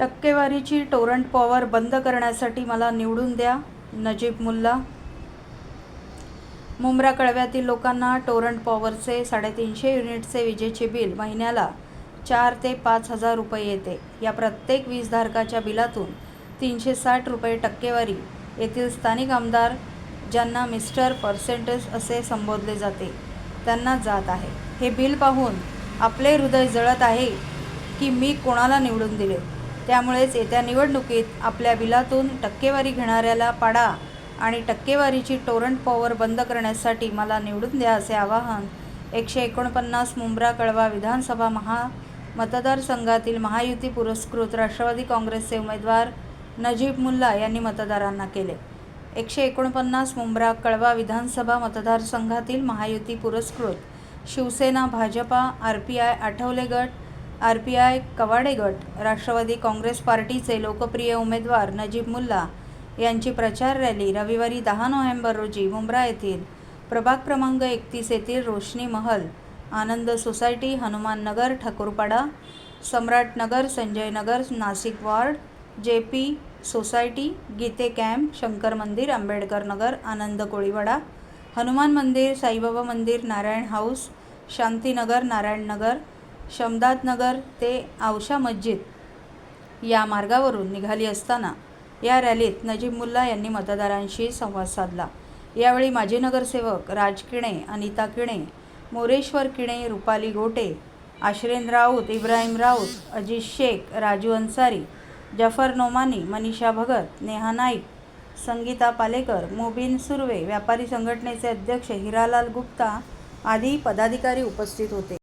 टक्केवारीची टोरंट पॉवर बंद करण्यासाठी मला निवडून द्या नजीब मुल्ला. मुंब्रा कळव्यातील लोकांना टोरंट पॉवरचे साडेतीनशे युनिटचे विजेचे बिल महिन्याला चार ते पाच हजार रुपये येते. या प्रत्येक वीजधारकाच्या बिलातून तीनशे साठ रुपये टक्केवारी येथील स्थानिक आमदार ज्यांना मिस्टर पर्सेंटेज असे संबोधले जाते त्यांना जात आहे. हे बिल पाहून आपले हृदय जळत आहे की मी कोणाला निवडून दिले? त्यामुळेच येत्या निवडणुकीत आपल्या बिलातून टक्केवारी घेणाऱ्याला पाडा आणि टक्केवारीची टोरंट पॉवर बंद करण्यासाठी मला निवडून द्या असे आवाहन एकशे एकोणपन्नास मुंब्रा कळवा विधानसभा महा मतदारसंघातील महायुती पुरस्कृत राष्ट्रवादी काँग्रेसचे उमेदवार नजीब मुल्ला यांनी मतदारांना केले. एकशे एकोणपन्नास मुंब्रा कळवा विधानसभा मतदारसंघातील महायुती पुरस्कृत Shiv Sena Bhajpa R P I Athawale गट आर पी आय कवाडे गट राष्ट्रवादी काँग्रेस पार्टीचे लोकप्रिय उमेदवार नजीब मुल्ला यांची प्रचार रॅली रविवारी दहा नोव्हेंबर रोजी मुंब्रा येथील प्रभाग क्रमांक एकतीस येथील Roshni Mahal Anand society Hanuman Nagar Thakurpada Samrat Nagar Sanjay Nagar Nashik ward J P society Gite camp Shankar Mandir Ambedkar Nagar Anand Koliwada Hanuman Mandir Saibaba Mandir Narayan house Shantinagar Narayan Nagar Shamdadnagar ते आवशा मस्जिद या मार्गावरून निघाली असताना या रॅलीत नजीब मुल्ला यांनी मतदारांशी संवाद साधला. यावेळी माजी नगरसेवक राज किणे अनिता किणे मोरेश्वर किणे रुपाली गोटे आश्रेन राऊत इब्राहिम राऊत अजित शेख राजू अन्सारी जफर नोमानी मनीषा भगत नेहा नाईक संगीता पालेकर मोबिन सुर्वे व्यापारी संघटनेचे अध्यक्ष हिरालाल गुप्ता आदी पदाधिकारी उपस्थित होते.